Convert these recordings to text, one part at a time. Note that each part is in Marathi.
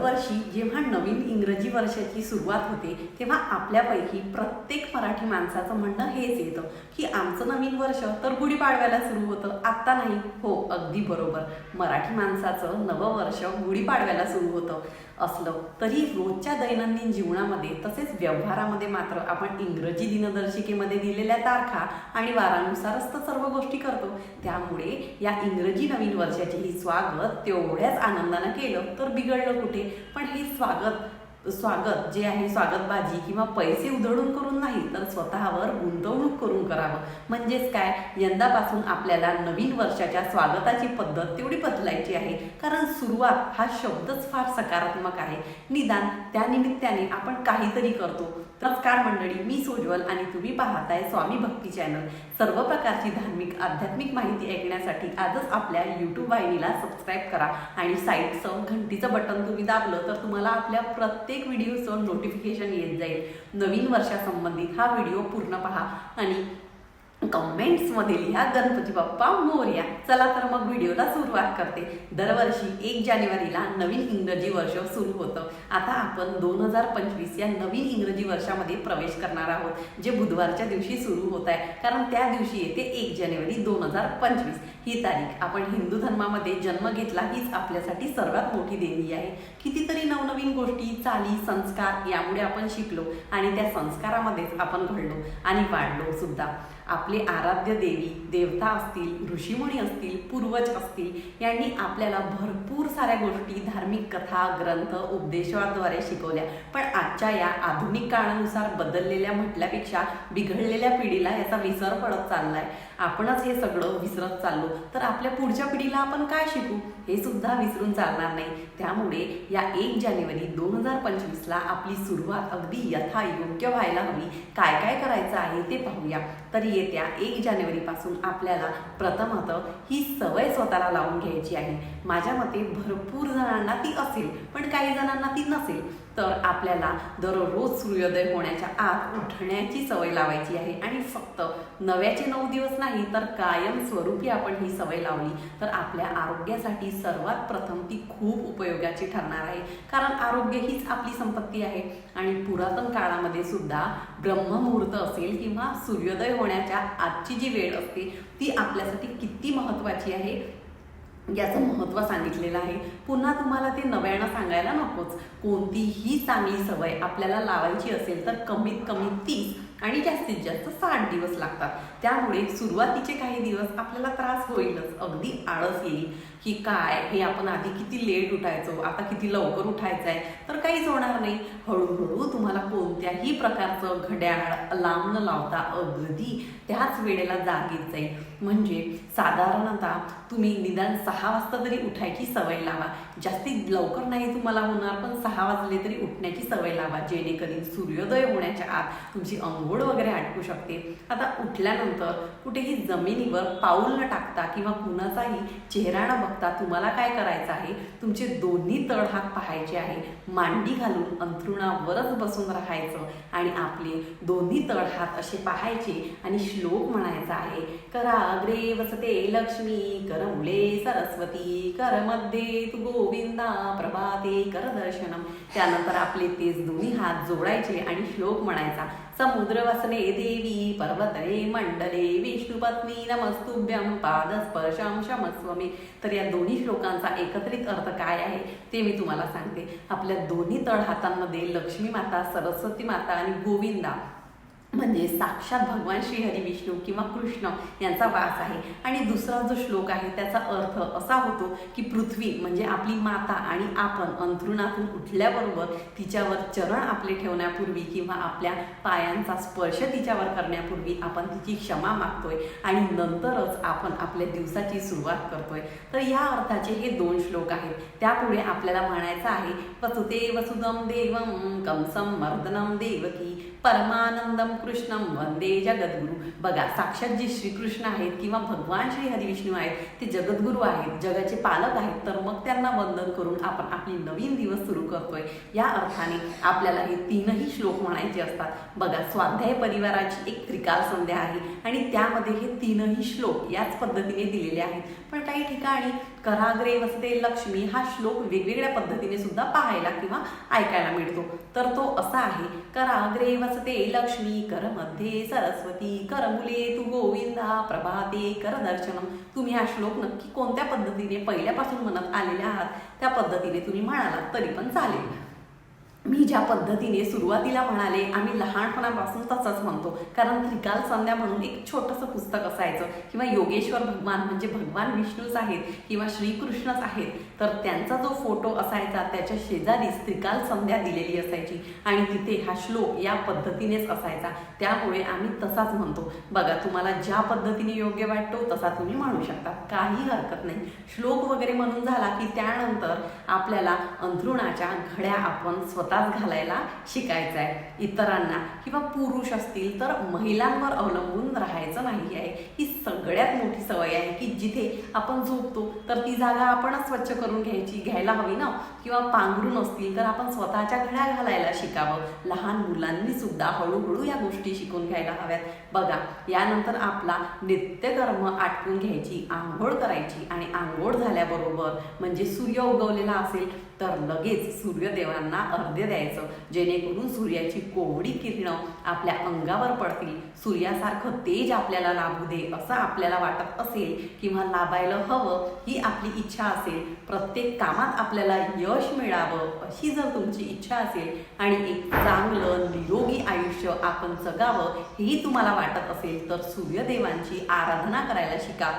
वर्षी जेव्हा नवीन इंग्रजी वर्षाची सुरुवात होते तेव्हा आपल्यापैकी प्रत्येक मराठी माणसाचं म्हणणं हेच येतं की आमचं नवीन वर्ष तर गुढीपाडव्याला सुरू होतं. आत्ता नाही. हो अगदी बरोबर. मराठी माणसाचं नवं वर्ष गुढीपाडव्याला सुरू होतं. असलं तरी रोजच्या दैनंदिन जीवनामध्ये तसेच व्यवहारामध्ये मात्र आपण इंग्रजी दिनदर्शिकेमध्ये दिलेल्या तारखा आणि वारानुसारच तर सर्व गोष्टी करतो. त्यामुळे या इंग्रजी नवीन वर्षाचेही स्वागत तेवढ्याच आनंदानं केलं तर बिघडलं कुठे? पण हे स्वागत स्वागत जे आहे स्वागतबाजी किंवा पैसे उधळून करून नाही तर स्वतःवर गुंतवणूक करून करावं. म्हणजेच काय? यंदापासून आपल्याला नवीन वर्षाच्या स्वागताची पद्धत तेवढी बदलायची आहे. कारण सुरुवात हा शब्दच फार सकारात्मक आहे. निदान त्यानिमित्ताने आपण काहीतरी करतो. नमस्कार मंडळी मी सोज्वल आणि तुम्ही पाहताय स्वामी भक्ती चॅनल. सर्व प्रकारची धार्मिक आध्यात्मिक माहिती ऐकण्यासाठी आजच आपल्या यूट्यूब वाहिनीला सबस्क्राईब करा आणि साईडचं घंटीचं बटन तुम्ही दाबलं तर तुम्हाला आपल्या प्रत्येक व्हिडिओचं नोटिफिकेशन येत जाईल. नवीन वर्षासंबंधित हा व्हिडिओ पूर्ण पहा आणि कमेंट्समध्ये लिहा गणपती बाप्पा मोर्या. चला तर मग व्हिडिओला सुरुवात करते. दरवर्षी एक जानेवारीला नवीन इंग्रजी वर्ष सुरू होतं. आता आपण दोन हजार पंचवीस या नवीन इंग्रजी वर्षामध्ये प्रवेश करणार आहोत जे बुधवारच्या दिवशी सुरू होत आहे. कारण त्या दिवशी येते एक जानेवारी दोन हजार पंचवीस. ही तारीख आपण हिंदू धर्मामध्ये जन्म घेतला हीच आपल्यासाठी सर्वात मोठी देणी आहे. कितीतरी नवनवीन गोष्टी चाली संस्कार यामुळे आपण शिकलो आणि त्या संस्कारामध्येच आपण घडलो आणि वाढलो सुद्धा. आपले आराध्य देवी देवता असतील ऋषीमुनी असतील पूर्वज असतील यांनी आपल्याला भरपूर साऱ्या गोष्टी धार्मिक कथा ग्रंथ उपदेशाद्वारे शिकवल्या. पण आजच्या या आधुनिक काळानुसार बदललेल्या म्हटल्यापेक्षा बिघडलेल्या पिढीला याचा विसर पडत चाललाय. आपणच हे सगळं विसरत चाललो. तर आपल्या पुढच्या पिढीला आपण काय शिकू? हे सुद्धा विसरून चालणार नाही. त्यामुळे या एक जानेवारी दोन हजार पंचवीसला आपली सुरुवात अगदी यथायोग्य व्हायला हवी. काय काय करायचं आहे ते पाहूया. तर येत्या एक जानेवारीपासून आपल्याला प्रथमतः ही सवय स्वतःला लावून घ्यायची आहे. माझ्या मते भरपूर जणांना ती असेल पण काही जणांना ती नसेल. तर आपल्याला दररोज सूर्योदय होण्याच्या आत उठण्याची सवय लावायची आहे. आणि फक्त नव्याचे नऊ दिवस नाही तर कायम स्वरूपी आपण ही सवय लावली तर आपल्या आरोग्यासाठी सर्वात प्रथम ती खूप उपयोगाची ठरणार आहे. कारण आरोग्य हीच आपली संपत्ती आहे. आणि पुरातन काळामध्ये सुद्धा ब्रह्ममुहूर्त असेल किंवा सूर्योदय होण्याच्या आजची जी वेळ असते ती आपल्यासाठी किती महत्त्वाची आहे? याचं महत्त्व सांगितलेलं आहे. पुन्हा तुम्हाला ते नव्यानं सांगायला नकोच. कोणतीही चांगली सवय आपल्याला लावायची असेल तर कमीत कमी तीस आणि जास्तीत जास्त साठ दिवस लागतात. त्यामुळे सुरुवातीचे काही दिवस आपल्याला त्रास होईलच. अगदी आळस येईल. की काय हे आपण आधी किती लेट उठायचो आता किती लवकर उठायचं आहे तर काहीच होणार नाही. हळूहळू तुम्हाला कोणत्याही प्रकारचं घड्याळ अलार्म न लावता अगदी त्याच वेळेला जागीत जाईल. म्हणजे साधारणतः तुम्ही निदान सहा वाजता तरी उठायची सवय लावा. जास्तीत लवकर नाही तुम्हाला होणार पण सहा वाजले तरी उठण्याची सवय लावा. जेणेकरून सूर्योदय होण्याच्या आत तुमची अंघोळ वगैरे आटकू शकते. आता उठल्यानंतर कुठेही जमिनीवर पाऊल न टाकता किंवा कुणाचाही चेहरा न बघता तुम्हाला काय करायचं आहे? तुमचे दोन्ही तळहात पाहायचे आहे. मांडी घालून अंथरुणावरच बसून राहायचं आणि आपले दोन्ही तळहात असे पाहायचे आणि श्लोक म्हणायचा आहे. करा अग्रे वसते लक्ष्मी कर मुले सरस्वती कर मध्ये तू गोविंदा प्रभाते कर दर्शनम. त्यानंतर आपले तेच दोन्ही हात जोडायचे आणि श्लोक म्हणायचा समुद्र वसने देवी पर्वतने मंडले विष्णुपत्नी नमस्तुभ्यम पादस्पर्शम शमस्वमी तर या दोन्ही श्लोकांचा एकत्रित अर्थ काय आहे ते मी तुम्हाला सांगते. आपल्या दोन्ही तळहातांमध्ये लक्ष्मी माता सरस्वती माता आणि गोविंदा म्हणजे साक्षात भगवान श्री हरी विष्णू किंवा कृष्ण यांचा वास आहे. आणि दुसरा जो श्लोक आहे त्याचा अर्थ असा होतो की पृथ्वी म्हणजे आपली माता आणि आपण अंथरुणातून उठल्याबरोबर तिच्यावर चरण आपले ठेवण्यापूर्वी किंवा आपल्या पायांचा स्पर्श तिच्यावर करण्यापूर्वी आपण तिची क्षमा मागतोय आणि नंतरच आपण आपल्या दिवसाची सुरुवात करतोय. तर या अर्थाचे हे दोन श्लोक आहेत. त्यापुढे आपल्याला म्हणायचं आहे वसुते वसुदम देवम कंसम मर्दनम देवकी परमानंदम कृष्णम वंदे जगद्गुरु. बघा साक्षात जे श्रीकृष्ण आहेत किंवा भगवान श्री हरिविष्णू आहेत ते जगद्गुरू आहेत जगाचे पालक आहेत तर मग त्यांना वंदन करून आपण आपली नवीन दिवस सुरू करतोय. या अर्थाने आपल्याला हे तीनही श्लोक म्हणायचे असतात. बघा स्वाध्याय परिवाराची एक त्रिकाल संध्या आहे आणि त्यामध्ये हे तीनही श्लोक याच पद्धतीने दिलेले आहेत. पण काही ठिकाणी कराग्रे वसते लक्ष्मी हा श्लोक वेगवेगळ्या पद्धतीने सुद्धा पाहायला किंवा ऐकायला मिळतो. तर तो असा आहे कराग्रे वसते लक्ष्मी कर मध्ये सरस्वती कर मुले तू गोविंदा प्रभाते कर दर्शनम. तुम्ही हा श्लोक नक्की कोणत्या पद्धतीने पहिल्यापासून म्हणत आलेले आहात? त्या पद्धतीने तुम्ही म्हणालात तरी पण चालेल. मी ज्या पद्धतीने सुरुवातीला म्हणाले आम्ही लहानपणापासून तसंच म्हणतो. कारण त्रिकाल संध्या म्हणून एक छोटंसं पुस्तक असायचं. किंवा योगेश्वर भगवान म्हणजे भगवान विष्णूच आहेत किंवा श्रीकृष्णच आहेत. तर त्यांचा जो फोटो असायचा त्याच्या शेजारीच त्रिकाल संध्या दिलेली असायची. आणि तिथे हा श्लोक या पद्धतीनेच असायचा. त्यामुळे आम्ही तसाच म्हणतो. बघा तुम्हाला ज्या पद्धतीने योग्य वाटतो तसा तुम्ही म्हणू शकता. काही हरकत नाही. श्लोक वगैरे म्हणून झाला की त्यानंतर आपल्याला अंथरुणाच्या घड्या आपण स्वतः स्वतःच घालायला शिकायचं आहे इतरांना किंवा पुरुष असतील तर महिलांवर अवलंबून राहायचं नाही आहे. ही सगळ्यात मोठी सवय आहे की जिथे आपण झोपतो तर ती जागा आपणच स्वच्छ करून घ्यायची घ्यायला हवी ना? किंवा पांघरून असतील तर आपण स्वतःच्या घड्या घालायला शिकावं. लहान मुलांनी सुद्धा हळूहळू या गोष्टी शिकून घ्यायला हव्यात. बघा यानंतर आपला नित्यकर्म आटपून घ्यायची आंघोळ करायची आणि आंघोळ झाल्याबरोबर म्हणजे सूर्य उगवलेला असेल तर लगेच सूर्यदेवांना अर्ध्य द्यायचं. जेणेकरून सूर्याची कोवडी किरणं आपल्या अंगावर पडतील. सूर्यासारखं तेज आपल्याला लाभू दे असं आपल्याला वाटत असेल किंवा लाभायला हवं ही आपली इच्छा असेल. प्रत्येक कामात आपल्याला यश मिळावं अशी जर तुमची इच्छा असेल आणि एक चांगलं निरोगी आयुष्य आपण जगावं हेही तुम्हाला वाटत असेल तर सूर्यदेवांची आराधना करायला शिका.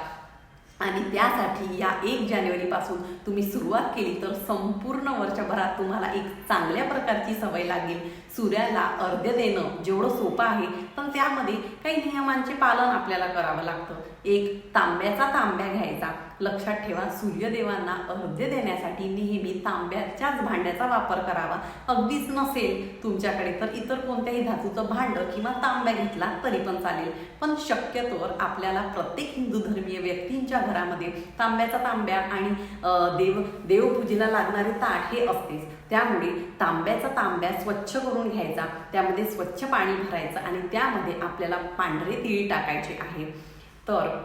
आणि त्यासाठी या एक जानेवारीपासून तुम्ही सुरुवात केली तर संपूर्ण वर्षभरात तुम्हाला एक चांगल्या प्रकारची सवय लागेल. सूर्याला अर्ध्य देणं जेवढं सोपं आहे पण त्यामध्ये काही नियमांचे पालन आपल्याला करावं लागतं. एक तांब्याचा तांब्या घ्यायचा. लक्षात ठेवा सूर्यदेवांना अर्ध्य देण्यासाठी नेहमी तांब्याच्याच भांड्याचा वापर करावा. अगदीच नसेल तुमच्याकडे तर इतर कोणत्याही धातूचं भांडं किंवा तांब्या घेतला तरी पण चालेल. पण शक्यतोवर आपल्याला प्रत्येक हिंदू धर्मीय व्यक्तींच्या घरामध्ये तांब्याचा तांब्या आणि देव देवपूजेला लागणारे ताट हे असतेच. त्यामुळे तांब्याचा तांब्या स्वच्छ करून घ्यायचा. त्यामध्ये स्वच्छ पाणी भरायचं आणि त्यामध्ये आपल्याला पांढरे तिळी टाकायचे आहे. तर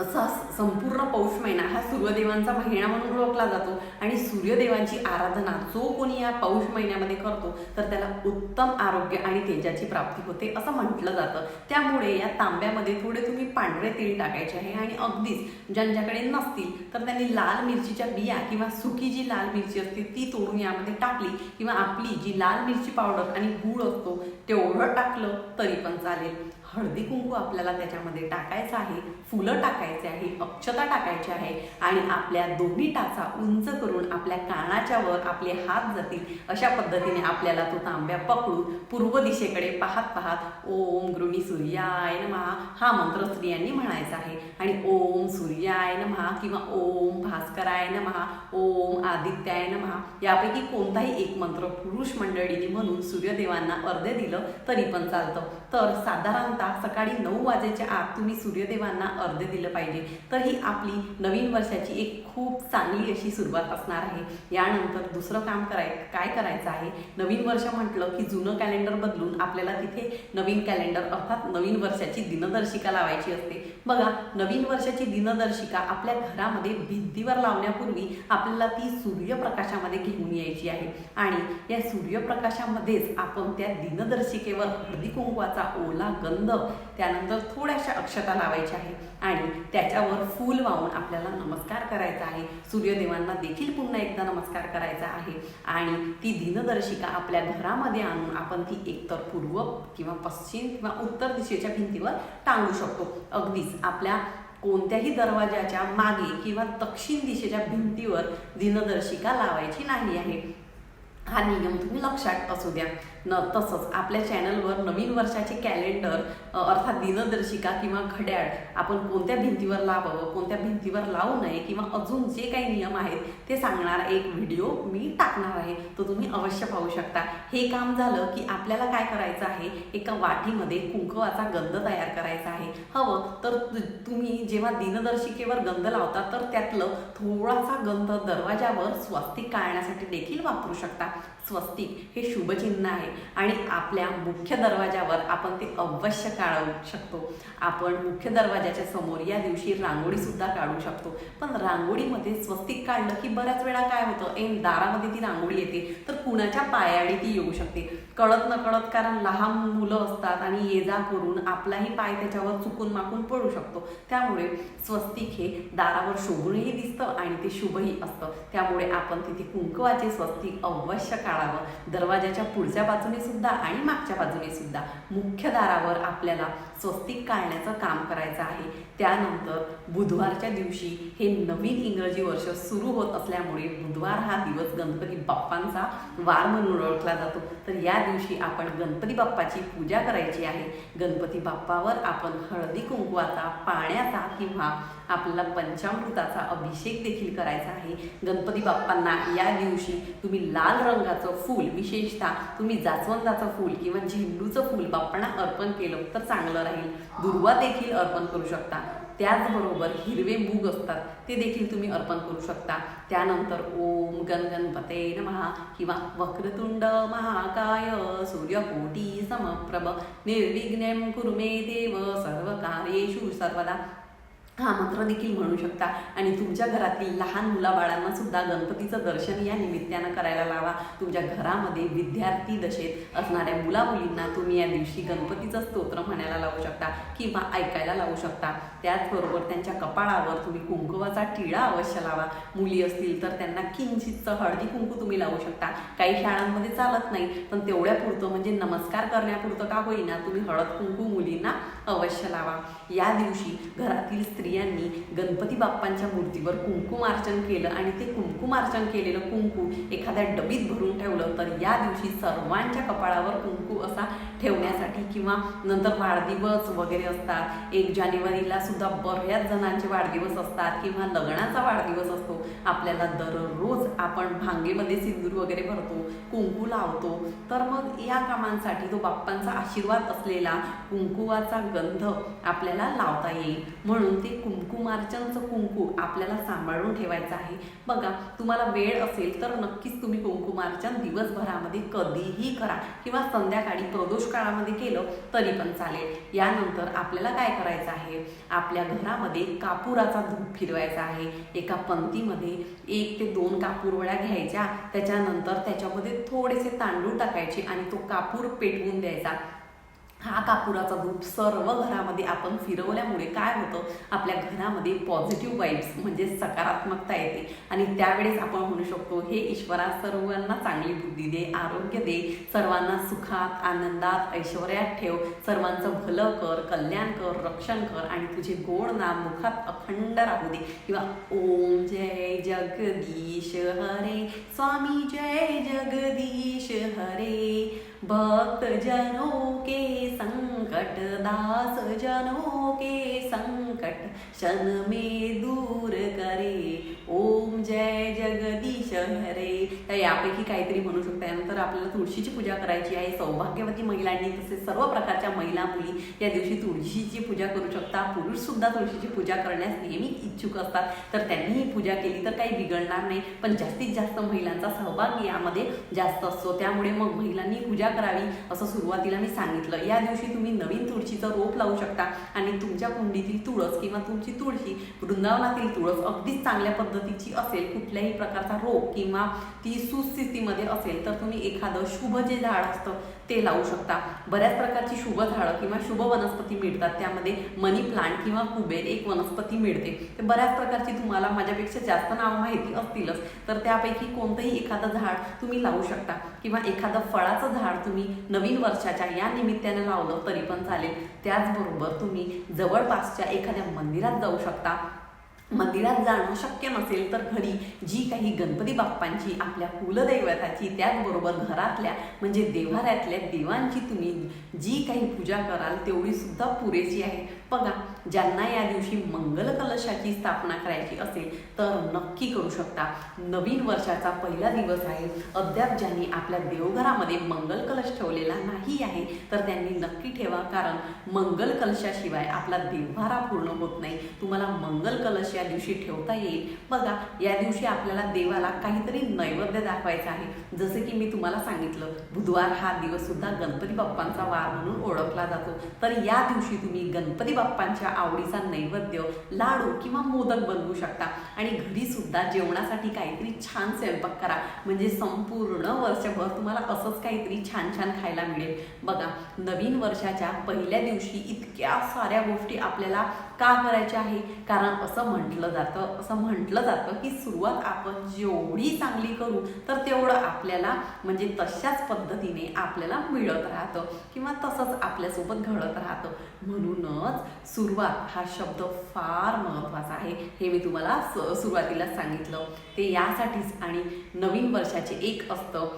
असा संपूर्ण पौष महिना हा सूर्यदेवांचा महिना म्हणून ओळखला जातो. आणि सूर्यदेवांची आराधना जो कोणी या पौष महिन्यामध्ये करतो तर त्याला उत्तम आरोग्य आणि तेजाची प्राप्ती होते असं म्हटलं जातं. त्यामुळे या तांब्यामध्ये थोडे तुम्ही पांढरे तेल टाकायचे आहे आणि अगदीच ज्यांच्याकडे नसतील तर त्यांनी लाल मिरचीच्या बिया किंवा सुकी जी लाल मिरची असते ती तोडून यामध्ये टाकली. किंवा आपली जी लाल मिरची पावडर आणि गूळ असतो तेवढं टाकलं तरी पण चालेल. हळदी कुंकू आपल्याला त्याच्यामध्ये टाकायचं आहे. फुलं टाकायचे आहे अक्षता टाकायची आहे आणि आपल्या दोन्ही टाचा उंच करून आपल्या कानाच्या वर आपले हात जातील. अशा पद्धतीने आपल्याला तो तांब्या पकडून पूर्व दिशेकडे पाहत पाहत ओम गृणी सूर्याय नमहा हा मंत्र स्त्रियांनी म्हणायचा आहे. आणि ओम सूर्याय नमहा किंवा ओम भास्कराय नमहा ओम आदित्याय नमहा यापैकी कोणताही एक मंत्र पुरुष मंडळीने म्हणून सूर्यदेवांना अर्धे दिलं तरी पण चालतं. तर साधारणतः सकाळी नऊ वाजेच्या आत तुम्ही सूर्यदेवांना अर्धे दिलं पाहिजे. तर ही आपली नवीन वर्षाची एक खूप चांगली अशी सुरुवात असणार आहे. यानंतर दुसरं काम कराय काय करायचं आहे? नवीन वर्ष म्हटलं की जुनं कॅलेंडर बदलून आपल्याला तिथे नवीन कॅलेंडर अर्थात नवीन वर्षाची दिनदर्शिका लावायची असते. बघा नवीन वर्षाची दिनदर्शिका आपल्या घरामध्ये भिंतीवर लावण्यापूर्वी आपल्याला ती सूर्यप्रकाशामध्ये घेऊन यायची आहे. आणि या सूर्यप्रकाशामध्येच आपण त्या दिनदर्शिकेवर हळदी कुंकवाचा ओला गंध त्यानंतर थोड्याशा अक्षता लावायच्या आहे. आणि त्याच्यावर फूल वाहून आपल्याला नमस्कार करायचा आहे. सूर्यदेवांना देखील पुन्हा एकदा नमस्कार करायचा आहे. आणि ती दिनदर्शिका आपल्या घरामध्ये आणून आपण ती एकतर पूर्व किंवा पश्चिम किंवा उत्तर दिशेच्या भिंतीवर टांगू शकतो. अगदीच आपल्या कोणत्याही दरवाजाच्या मागे किंवा दक्षिण दिशेच्या भिंतीवर दिनदर्शिका लावायची नाही आहे. हा नियम तुम्ही लक्षात असू द्या. न तसंच आपल्या चॅनलवर नवीन वर्षाचे कॅलेंडर अर्थात दिनदर्शिका किंवा घड्याळ आपण कोणत्या भिंतीवर लावावं कोणत्या भिंतीवर लावू नये किंवा अजून जे काही नियम आहेत ते सांगणारा एक व्हिडिओ मी टाकणार आहे. तो तुम्ही अवश्य पाहू शकता. हे काम झालं की आपल्याला काय करायचं आहे? एका वाटीमध्ये कुंकवाचा गंध तयार करायचा आहे. हवं तर तु- तुम्ही जेव्हा दिनदर्शिकेवर गंध लावता तर त्यातलं थोडासा गंध दरवाजावर स्वस्तिक काढण्यासाठी देखील वापरू शकता. स्वस्तिक हे शुभचिन्ह आहे. आणि आपल्या मुख्य दरवाजावर आपण ते अवश्य काढू शकतो. आपण मुख्य दरवाजाच्या समोर या दिवशी रांगोळी सुद्धा काढू शकतो. पण रांगोळीमध्ये स्वस्तिक काढलं की बऱ्याच वेळा काय होतं? एम दारामध्ये ती रांगोळी येते तर कुणाच्या पायाडी ती येऊ शकते. कळत नकळत कारण लहान मुलं असतात आणि ये जा करून आपलाही पाय त्याच्यावर चुकून माकून पडू शकतो. त्यामुळे स्वस्तिक हे दारावर शोभूनही दिसतं आणि ते शुभही असतं. त्यामुळे आपण तिथे कुंकवाचे स्वस्तिक अवश्य काढावं. दरवाजाच्या पुढच्या बाजूने सुद्धा आणि मागच्या बाजूने सुद्धा मुख्य दारावर आपल्याला स्वस्तिक काढण्याचं काम करायचं आहे. त्यानंतर बुधवारच्या दिवशी हे नवीन इंग्रजी वर्ष सुरू होत असल्यामुळे बुधवार हा दिवस गणपती बाप्पांचा वार म्हणून ओळखला जातो. तर या दिवशी आपण गणपती बाप्पाची पूजा करायची आहे. गणपती बाप्पावर आपण हळदी कुंकवाचा पाण्याचा किंवा आपल्याला पंचामृताचा अभिषेक देखील करायचा आहे. गणपती बाप्पांना या दिवशी तुम्ही लाल रंगाचं फूल विशेषतः तुम्ही जास्वंदाचं फूल किंवा झेंडूचं फूल बाप्पांना अर्पण केलं तर चांगलं राहील. दुर्वा देखील अर्पण करू शकता. त्याचबरोबर हिरवे मूग असतात ते देखील तुम्ही अर्पण करू शकता. त्यानंतर ओम गण गणपते नमहा किंवा वक्रतुंड महाकाय सूर्यकोटी समप्रभ. निर्विघ्नेम कुरुमे देव सर्व कार्येषु सर्वदा. हा मंत्र देखील म्हणू शकता. आणि तुमच्या घरातील लहान मुलाबाळांना सुद्धा गणपतीचं दर्शन या निमित्तानं करायला लावा. तुमच्या घरामध्ये विद्यार्थी दशेत असणाऱ्या मुलामुलींना तुम्ही या दिवशी गणपतीचं स्तोत्र म्हणायला लावू शकता किंवा ऐकायला लावू शकता. त्याचबरोबर त्यांच्या कपाळावर तुम्ही कुंकुवाचा टिळा अवश्य लावा. मुली असतील तर त्यांना किंचितचं हळदी कुंकू तुम्ही लावू शकता. काही शाळांमध्ये चालत नाही पण तेवढ्या पुरतं म्हणजे नमस्कार करण्यापुरतं का होईना तुम्ही हळद कुंकू मुलींना अवश्य लावा या दिवशी घरातील स्त्रियांनी गणपती बाप्पांच्या मूर्तीवर कुंकुमार्चन केलं आणि ते कुंकुमार्चन केलेलं कुंकू एखाद्या डबीत भरून ठेवलं तर या दिवशी सर्वांच्या कपाळावर कुंकू असा ठेवण्यासाठी किंवा नंतर वाढदिवस वगैरे असतात. एक जानेवारीला सुद्धा बऱ्याच जणांचे वाढदिवस असतात किंवा लग्नाचा वाढदिवस असतो. आपल्याला दररोज आपण भांगेमध्ये सिंदूर वगैरे भरतो कुंकू लावतो. तर मग या कामांसाठी तो बाप्पांचा आशीर्वाद असलेला कुंकुवाचा गंध आपल्याला लावता येईल. म्हणून ते कुंकुमार्चनचं कुंकू आपल्याला सांभाळून ठेवायचं आहे. बघा तुम्हाला वेळ असेल तर नक्कीच तुम्ही कुंकुमार्चन दिवसभरामध्ये कधीही करा किंवा संध्याकाळी प्रदोष काळामध्ये केलं तरी पण चालेल. यानंतर आपल्याला काय करायचं आहे? आपल्या घरामध्ये कापुराचा धूप फिरवायचा आहे. एका पंक्तीमध्ये एक ते दोन कापूरवळ्या घ्यायच्या. त्याच्यानंतर त्याच्यामध्ये थोडेसे तांदूळ टाकायचे आणि तो कापूर पेटवून द्यायचा. हा कापुराचा धूप सर्व घरामध्ये आपण फिरवल्यामुळे काय होतं? आपल्या घरामध्ये पॉझिटिव्ह वाईब्स म्हणजे सकारात्मकता येते. आणि त्यावेळेस आपण म्हणू शकतो हे ईश्वरा सर्वांना चांगली बुद्धी दे आरोग्य दे. सर्वांना सुखात आनंदात ऐश्वर्यात ठेव. सर्वांचं भलं कर कल्याण कर रक्षण कर. आणि तुझे गोड नाम मुखात अखंड राहू दे. किंवा ओम जय जगदीश हरे स्वामी जय जगदीश हरे. भक्त जनों के संकट दास जनों के संकट क्षण में दूर करे। ओम जय जगदीश हरे। तर यापैकी काहीतरी म्हणू शकता यानंतर आपल्याला तुळशीची पूजा करायची आहे. सौभाग्यवती महिलांनी तसेच सर्व प्रकारच्या महिला मुली या दिवशी तुळशीची पूजा करू शकता. पुरुष सुद्धा तुळशीची पूजा करण्यास नेहमी इच्छुक असतात. तर त्यांनी ही पूजा केली तर काही बिघडणार नाही. पण जास्तीत जास्त महिलांचा सहभाग यामध्ये जास्त असतो. त्यामुळे मग महिलांनी पूजा करावी असं सुरुवातीला मी सांगितलं. या दिवशी तुम्ही नवीन तुळशीचं रोप लावू शकता आणि तुमच्या कुंडीतील तुळस किंवा तुमची तुळशी वृंदावनातील तुळस अगदीच चांगल्या पद्धतीची असेल कुठल्याही प्रकारचा रोप किंवा ती सुस्थितीमध्ये असेल तर तुम्ही एखादं शुभ जे झाड असतं ते लावू शकता. बऱ्याच प्रकारची शुभ झाडं किंवा शुभ वनस्पती मिळतात. त्यामध्ये मनी प्लांट किंवा कुबेर एक वनस्पती मिळते. ते बऱ्याच प्रकारची तुम्हाला माझ्यापेक्षा जास्त नावं माहिती असतीलच. तर त्यापैकी कोणतंही एखादं झाड तुम्ही लावू शकता. किंवा एखादं फळाचं झाड तुम्ही नवीन वर्षाच्या या निमित्ताने लावलं तरी पण चालेल. त्याचबरोबर तुम्ही जवळपासच्या एखाद्या मंदिरात जाऊ शकता. मंदिरात जाणं शक्य नसेल तर घरी जी काही गणपती बाप्पांची आपल्या कुलदैवताची त्याचबरोबर घरातल्या म्हणजे देव्हाऱ्यातल्या देवांची तुम्ही जी काही पूजा कराल तेवढी सुद्धा पुरेशी आहे. बघा ज्यांना या दिवशी मंगल कलशाची स्थापना करायची असेल तर नक्की करू शकता. नवीन वर्षाचा पहिला दिवस आहे. अद्याप ज्यांनी आपल्या देवघरामध्ये मंगल कलश ठेवलेला नाही आहे तर त्यांनी नक्की ठेवा कारण मंगल कलशाशिवाय आपला देवभारा पूर्ण होत नाही. तुम्हाला मंगल कलश या दिवशी ठेवता येईल. बघा या दिवशी आपल्याला देवाला काहीतरी नैवेद्य दाखवायचा आहे. जसे की मी तुम्हाला सांगितलं बुधवार हा दिवस सुद्धा गणपती बाप्पांचा वार म्हणून ओळखला जातो. तर या दिवशी तुम्ही गणपती बाप्पांच्या आवडीचा नैवेद्य लाडू किंवा मोदक बनवू शकता. आणि घरी सुद्धा जेवणासाठी काहीतरी छान स्वयंपाक करा. म्हणजे संपूर्ण वर्षभर तुम्हाला असंच काहीतरी छान छान खायला मिळेल. बघा नवीन वर्षाच्या पहिल्या दिवशी इतक्या साऱ्या गोष्टी आपल्याला का करायची आहे? कारण असं म्हटलं जातं असं म्हटलं जातं की सुरुवात आपण जेवढी चांगली करू तर तेवढं आपल्याला म्हणजे तशाच पद्धतीने आपल्याला मिळत राहतं किंवा तसंच आपल्यासोबत घडत राहतं. म्हणूनच सुरुवात हा शब्द फार महत्त्वाचा आहे. हे मी तुम्हाला स सुरुवातीला सांगितलं. ते यासाठीच आणि नवीन वर्षाचे एक असतं.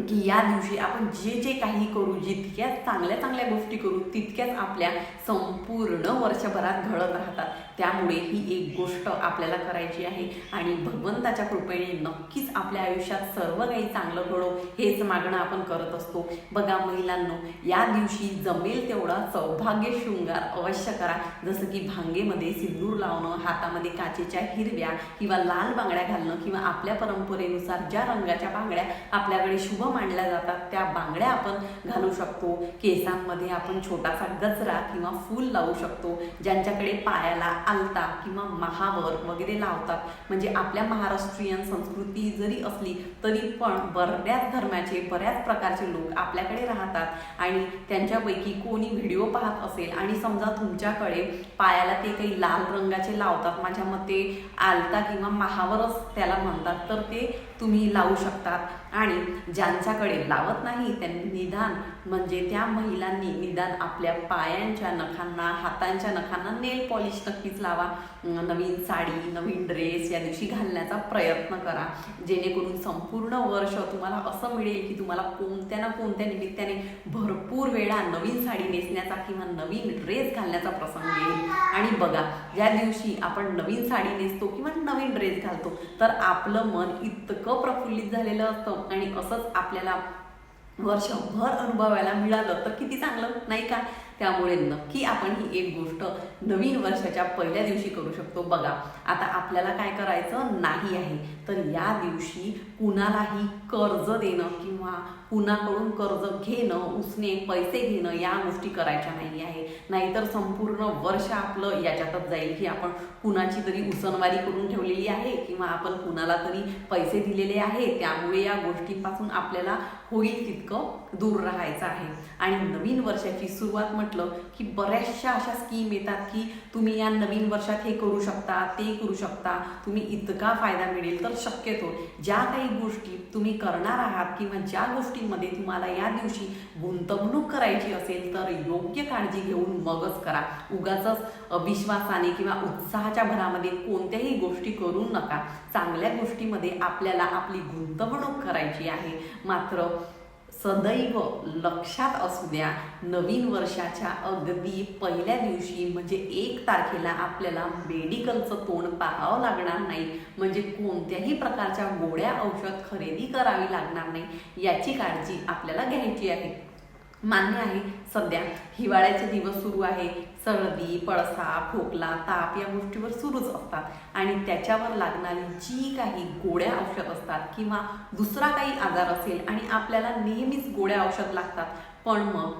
की या दिवशी आपण जे जे काही करू जितक्या चांगल्या चांगल्या गोष्टी करू तितक्याच आपल्या संपूर्ण वर्षभरात घडत राहतात. त्यामुळे ही एक गोष्ट आपल्याला करायची आहे. आणि भगवंताच्या कृपेने नक्कीच आपल्या आयुष्यात सर्व काही चांगलं घडो हेच मागणं आपण करत असतो. बघा महिलांनो या दिवशी जमेल तेवढा सौभाग्य शृंगार अवश्य करा. जसं की भांगेमध्ये सिंदूर लावणं हातामध्ये काचेच्या हिरव्या किंवा लाल बांगड्या घालणं किंवा आपल्या परंपरेनुसार ज्या रंगाच्या बांगड्या आपल्याकडे शुभ मानल्या जातात. त्या बांगड्या आपण घालू शकतो. केसांमध्ये आपण छोटासा गजरा किंवा फूल लावू शकतो. ज्यांच्याकडे पायाला आलता किंवा महावर वगैरे लावतात. म्हणजे आपल्या महाराष्ट्रीयन संस्कृती जरी असली तरी पण बऱ्याच धर्माचे बऱ्याच प्रकारचे लोक आपल्याकडे राहतात. आणि त्यांच्यापैकी कोणी व्हिडिओ पाहत असेल आणि समजा तुमच्याकडे पायाला ते काही लाल रंगाचे लावतात माझ्या मते आलता किंवा महावरच त्याला म्हणतात तर ते तुम्ही लावू शकतात. आणि ज्यांच्याकडे लावत नाही त्यांनी निदान म्हणजे त्या महिलांनी निदान आपल्या पायांच्या नखांना हातांच्या नखांना नेल पॉलिश नक्कीच लावा. नवीन साडी नवीन ड्रेस या दिवशी घालण्याचा प्रयत्न करा. जेणेकरून संपूर्ण वर्ष तुम्हाला असं मिळेल की तुम्हाला कोणत्या ना कोणत्या निमित्ताने भरपूर वेळा नवीन साडी नेसण्याचा किंवा नवीन ड्रेस घालण्याचा प्रसंग येईल. आणि बघा ज्या दिवशी आपण नवीन साडी नेसतो किंवा नवीन ड्रेस घालतो तर आपलं मन इतकं प्रफुल्लित झालेलं असतं आणि असंच आपल्याला वर्षभर अनुभवायला मिळालं तर किती चांगलं नाही का? त्यामुळे नक्की आपण ही एक गोष्ट नवीन वर्षाच्या पहिल्या दिवशी करू शकतो. बघा आता आपल्याला काय करायचं? नाही आहे. तर या दिवशी कुणालाही कर्ज देणं किंवा कुणाकडून कर्ज घेणं उसने पैसे घेणं या गोष्टी करायच्या नाही आहे. नाहीतर संपूर्ण वर्ष आपलं याच्यातच जाईल की आपण कुणाची तरी उसनवारी करून ठेवलेली आहे किंवा आपण कुणाला तरी पैसे दिलेले आहे. त्यामुळे या गोष्टीपासून आपल्याला होईल तितकं दूर राहायचं आहे. आणि नवीन वर्षाची सुरुवात म्हटलं की बऱ्याचशा अशा स्कीम येतात की तुम्ही या नवीन वर्षात हे करू शकता ते करू शकता. तुम्ही इतका फायदा मिळेल तर शक्यतो. ज्या काही गोष्टी तुम्ही करणार आहात किंवा ज्या गोष्टी गोष्टींमध्ये तुम्हाला या दिवशी गुंतवणूक करायची असेल तर योग्य काळजी घेऊन मगच करा. उगाच विश्वासाने किंवा उत्साहाच्या भरामध्ये कोणत्याही गोष्टी करू नका. चांगल्या गोष्टीमध्ये आपल्याला आपली गुंतवणूक करायची आहे. मात्र सदैव लक्षात असू द्या नवीन वर्षाच्या अगदी पहिल्या दिवशी म्हणजे एक तारखेला आपल्याला मेडिकलचं तोंड पाहावं लागणार नाही. म्हणजे कोणत्याही प्रकारच्या गोळ्या औषध खरेदी करावी लागणार नाही. याची काळजी आपल्याला घ्यायची आहे. मान्य आहे. सध्या हिवाळ्याचे दिवस सुरू आहे. सर्दी पळसा खोकला ताप या गोष्टीवर सुरूच असतात. आणि त्याच्यावर लागणारी जी काही गोळ्या औषध असतात किंवा दुसरा काही आजार असेल आणि आपल्याला नेहमीच गोळ्या औषध लागतात. पण मग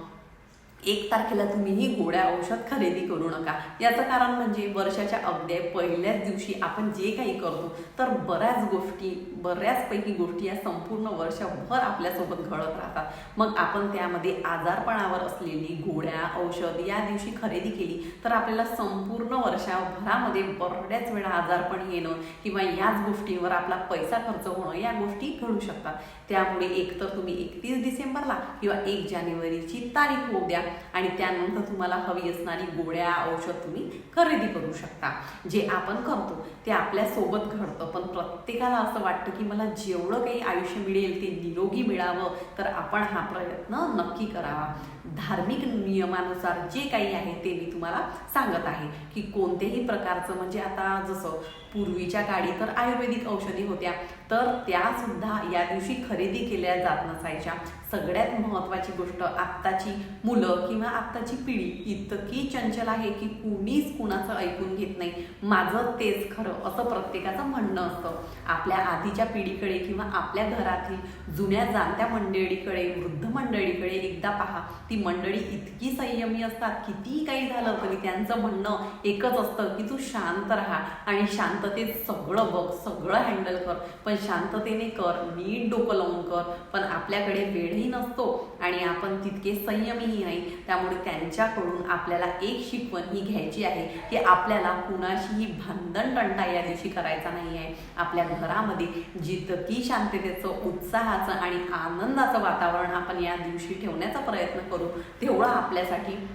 एक तारखेला तुम्ही ही गोळ्या औषध खरेदी करू नका. याचं कारण म्हणजे वर्षाच्या अगदी पहिल्याच दिवशी आपण जे काही करतो तर बऱ्याच गोष्टी बऱ्याचपैकी गोष्टी या संपूर्ण वर्षभर आपल्यासोबत घडत राहतात. मग आपण त्यामध्ये आजारपणावर असलेली गोळ्या औषध या दिवशी खरेदी केली तर आपल्याला संपूर्ण वर्षभरामध्ये बऱ्याच वेळा आजारपण येणं किंवा याच गोष्टींवर आपला पैसा खर्च होणं या गोष्टी घडू शकतात. त्यामुळे एकतर तुम्ही एकतीस डिसेंबरला किंवा एक जानेवारीची तारीख होऊ द्या आणि त्यानंतर तुम्हाला हवी असणारी गोळ्या औषध तुम्ही खरेदी करू शकता. जे आपण करतो ते आपल्यासोबत घडतं. पण प्रत्येकाला असं वाटतं की मला जेवढं काही आयुष्य मिळेल ते निरोगी मिळावं तर आपण हा प्रयत्न नक्की करावा. धार्मिक नियमानुसार जे काही आहे ते मी तुम्हाला सांगत आहे. की कोणत्याही प्रकारचं म्हणजे आता जसं पूर्वीच्या काळी तर आयुर्वेदिक औषधी होत्या तर त्या सुद्धा या दिवशी खरेदी केल्या जात नसायच्या. सगळ्यात महत्त्वाची गोष्ट आत्ताची मुलं किंवा आत्ताची पिढी इतकी चंचल आहे की कुणीच कुणाचं ऐकून घेत नाही. माझं तेच खरं असं प्रत्येकाचं म्हणणं असतं. आपल्या आधीच्या पिढीकडे किंवा आपल्या घरातील जुन्या जाणत्या मंडळीकडे वृद्ध मंडळीकडे एकदा पहा ती मंडळी इतकी संयमी असतात कितीही काही झालं तरी त्यांचं म्हणणं एकच असतं की तू शांत राहा आणि शांततेत सगळं बघ सगळं हँडल कर. पण शांततेने कर नीट डोकं लावून कर. पण आपल्याकडे वेळही नसतो आणि आपण तितके संयमीही नाही. त्यामुळे त्यांच्याकडून आपल्याला एक शिकवण ही घ्यायची आहे की आपल्याला कुणाशीही भांडण टंटा या दिवशी करायचा नाही आहे आपल्या घरामध्ये जितकी शांततेचं उत्साहाचं आणि आनंदाचं वातावरण आपण या दिवशी ठेवण्याचा प्रयत्न करू तेवढं आपल्यासाठी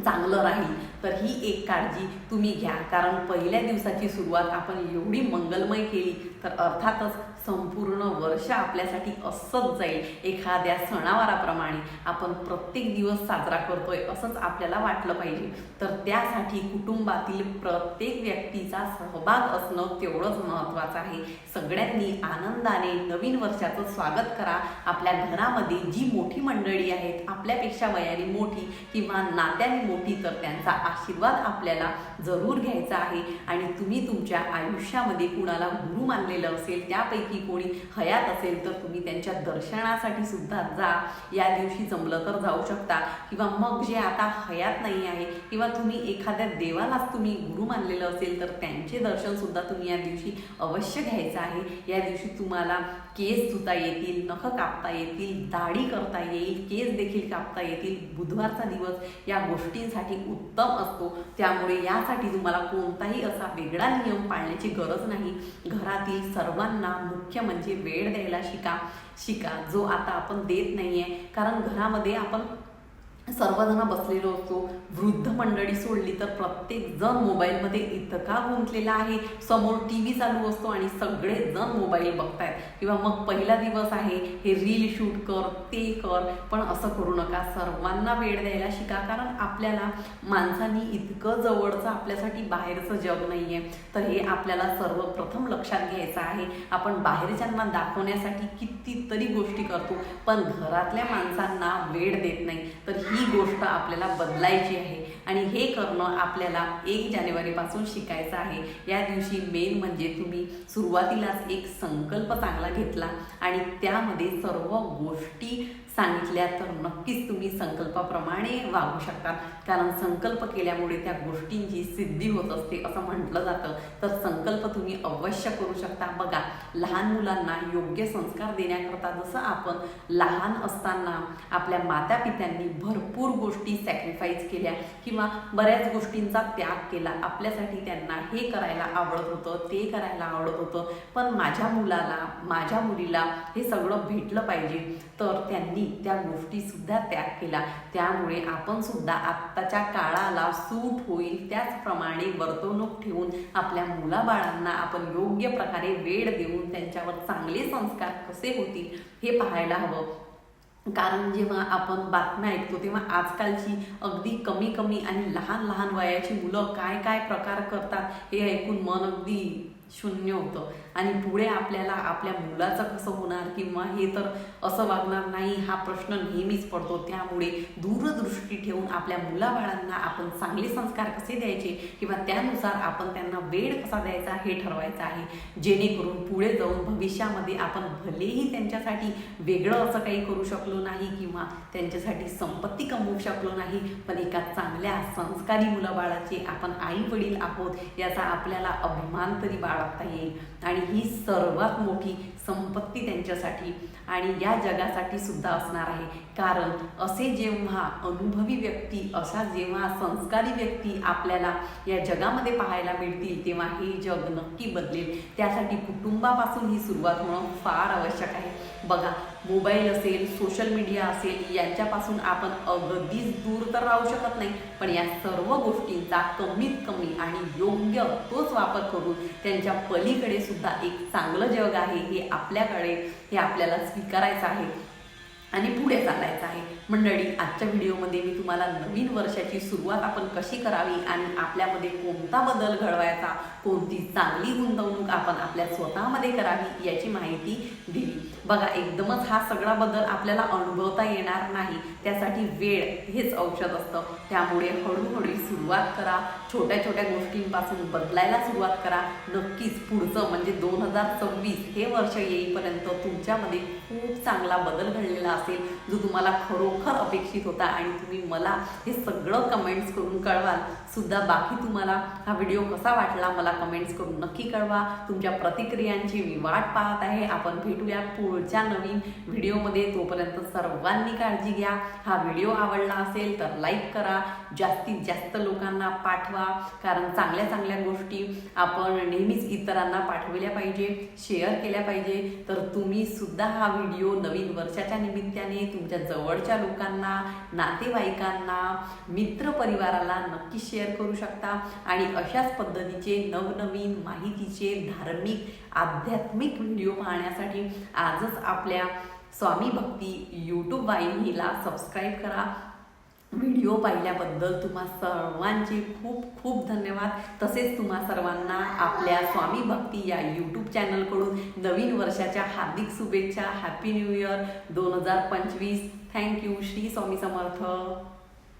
चांगलं राहील. तर ही एक काळजी तुम्ही घ्या. कारण पहिल्या दिवसाची सुरुवात आपण एवढी मंगलमय केली तर अर्थातच संपूर्ण वर्ष आपल्यासाठी असंच जाईल. एखाद्या सणावाराप्रमाणे आपण प्रत्येक दिवस साजरा करतोय असंच आपल्याला वाटलं पाहिजे. तर त्यासाठी कुटुंबातील प्रत्येक व्यक्तीचा सहभाग असणं तेवढंच महत्त्वाचं आहे. सगळ्यांनी आनंदाने नवीन वर्षाचं स्वागत करा. आपल्या घरामध्ये जी मोठी मंडळी आहेत आपल्यापेक्षा वयाने मोठी किंवा नात्याने मोठी तर त्यांचा आशीर्वाद आपल्याला जरूर घ्यायचा आहे. आणि तुम्ही तुमच्या आयुष्यामध्ये कुणाला गुरु मानलेलं असेल त्यापैकी कोणी हयात असेल तर तुम्ही त्यांच्या दर्शनासाठी सुद्धा जा. या दिवशी जमलं तर जाऊ शकता. किंवा मग जे आता हयात नाही आहे किंवा तुम्ही एखाद्या देवालाच तुम्ही गुरु मानलेलं असेल तर त्यांचे दर्शन सुद्धा तुम्ही या दिवशी अवश्य घ्यायचं आहे. या दिवशी तुम्हाला केस धुता येतील नख कापता येतील दाढी करता येईल केस देखील कापता येतील. बुधवारचा दिवस या गोष्टींसाठी उत्तम असतो. त्यामुळे यासाठी तुम्हाला कोणताही असा वेगळा नियम पाळण्याची गरज नाही. घरातील सर्वांना मुख्य म्हणजे वेळ द्यायला शिका. शिका. जो आता आपण देत नाही आहे कारण घरामध्ये आपण सर्वजण बसलेलो असतो. वृद्ध मंडळी सोडली तर प्रत्येक जण मोबाईलमध्ये इतका गुंतलेला आहे. समोर टी व्ही चालू असतो आणि सगळे जण मोबाईल बघतायत. किंवा मग पहिला दिवस आहे हे रील शूट कर ते कर पण असं करू नका. सर्वांना वेळ द्यायला शिका. कारण आपल्याला माणसांनी इतकं जवळचं आपल्यासाठी बाहेरचं जग नाही आहे तर हे आपल्याला सर्वप्रथम लक्षात घ्यायचं आहे. आपण बाहेरच्यांना दाखवण्यासाठी कितीतरी गोष्टी करतो पण घरातल्या माणसांना वेळ देत नाही. तर ही ही गोष्ट आपल्याला बदलायची आहे. आणि हे करणं आपल्याला एक जानेवारीपासून शिकायचं आहे. या दिवशी मेन म्हणजे तुम्ही सुरुवातीलाच एक संकल्प चांगला घेतला आणि त्यामध्ये सर्व गोष्टी सांगितल्या तर नक्कीच तुम्ही संकल्पाप्रमाणे वागू शकता कारण संकल्प केल्यामुळे त्या गोष्टींची सिद्धी होत असते असं म्हटलं जातं. तर संकल्प तुम्ही अवश्य करू शकता. बघा लहान मुलांना योग्य संस्कार देण्याकरता जसं आपण लहान असताना आपल्या माता पित्यांनी भरपूर गोष्टी सॅक्रिफाईस केल्या किंवा बऱ्याच गोष्टींचा त्याग केला आपल्यासाठी त्यांना हे करायला आवडत होतं ते करायला आवडत होतं. पण माझ्या मुलाला माझ्या मुलीला हे सगळं भेटलं पाहिजे. तर त्यांनी त्या गोष्टी सुद्धा त्याग केला. त्यामुळे आपण सुद्धा आत्ताच्या काळाला सूट होईल त्याचप्रमाणे वर्तवणूक ठेवून आपल्या मुलाबाळांना आपण योग्य प्रकारे वेळ देऊन त्यांच्यावर चांगले संस्कार कसे होतील हे पाहायला हवं. कारण जेव्हा आपण बातम्या ऐकतो तेव्हा आजकालची अगदी कमी कमी आणि लहान लहान वयाची मुलं काय काय प्रकार करतात हे ऐकून मन अगदी शून्य होतं. आणि पुढे आपल्याला आपल्या मुलाचं कसं होणार किंवा हे तर असं वागणार नाही हा प्रश्न नेहमीच पडतो. त्यामुळे दूरदृष्टी ठेवून आपल्या मुलाबाळांना आपण चांगले संस्कार कसे द्यायचे किंवा त्यानुसार आपण त्यांना वेळ कसा द्यायचा हे ठरवायचं आहे. जेणेकरून पुढे जाऊन भविष्यामध्ये आपण भलेही त्यांच्यासाठी वेगळं असं काही करू शकलो नाही किंवा त्यांच्यासाठी संपत्ती कमवू शकलो नाही पण एका चांगल्या संस्कारी मुलाबाळाचे आपण आई वडील आहोत याचा आपल्याला अभिमान तरी बाळगता येईल. आणि ही सर्वात मोठी संपत्ती त्यांच्यासाठी आणि या जगासाठी सुद्धा असणार आहे. कारण असे जेव्हा अनुभवी व्यक्ती अशा जेव्हा संस्कारी व्यक्ती आपल्याला या जगामध्ये पाहायला मिळतील तेव्हा हे जग नक्की बदलेल. त्यासाठी कुटुंबापासून ही सुरुवात होणं फार आवश्यक आहे. बघा मोबाईल असेल सोशल मीडिया असेल यांच्यापासून आपण अगदीच दूर तर राहू शकत नाही. पण या सर्व गोष्टींचा कमीत कमी आणि योग्य तोच वापर करून त्यांच्या पलीकडे सुद्धा एक चांगलं जग आहे हे आपल्याकडे हे आपल्याला स्वीकारायचं आहे. आणि पुढे चालायचं आहे. मंडळी आजच्या व्हिडिओमध्ये मी तुम्हाला नवीन वर्षाची सुरुवात आपण कशी करावी आणि आपल्यामध्ये कोणता बदल घडवायचा कोणती चांगली गुंतवणूक आपण आपल्या स्वतःमध्ये करावी याची माहिती दिली. बघा एकदमच हा सगळा बदल आपल्याला अनुभवता येणार नाही. त्यासाठी वेळ हेच औषध असतं. त्यामुळे हळूहळू सुरुवात करा. छोट्या छोट्या गोष्टींपासून बदलायला सुरुवात करा. नक्कीच पुढचं म्हणजे दोन हजार सव्वीस हे वर्ष येईपर्यंत तुमच्यामध्ये खूप चांगला बदल घडलेला असेल जो तुम्हाला खरोखर अपेक्षित होता आणि तुम्ही मला हे सगळं कमेंट्स करून कळवाल सुद्धा बाकी तुम्हाला हा व्हिडिओ कसा वाटला मला कमेंट्स करून नक्की कळवा. तुमच्या प्रतिक्रियांची मी वाट पाहत आहे. आपण भेटूया पुढच्या नवीन व्हिडिओमध्ये तोपर्यंत सर्वांनी काळजी घ्या. हा व्हिडिओ आवडला असेल तर लाईक करा. जास्तीत जास्त लोकांना पाठवा. कारण चांगल्या चांगल्या गोष्टी आपण नेहमीच इतरांना पाठविल्या पाहिजे शेअर केल्या पाहिजे. तर तुम्ही सुद्धा हा व्हिडिओ नवीन वर्षाच्या निमित्त निमित्ताने तुमच्या जवळच्या लोकांना नातेवाईकांना मित्रपरिवाराला नक्की शेअर करू शकता. आणि अशाच पद्धतीचे नवनवीन माहितीचे धार्मिक आध्यात्मिक व्हिडिओ पाहण्यासाठी आजच आपल्या स्वामी भक्ती यूट्यूब वाहिनीला सबस्क्राईब करा. व्हिडिओ पाहिल्याबद्दल तुम्हा सर्वांचे खूप खूप धन्यवाद. तसेच तुम्हा सर्वांना आपल्या स्वामी भक्ती या यूट्यूब चॅनलकडून नवीन वर्षाच्या हार्दिक शुभेच्छा. हॅपी न्यू इयर दोन हजार पंचवीस. Thank you Shri Swami Samarth.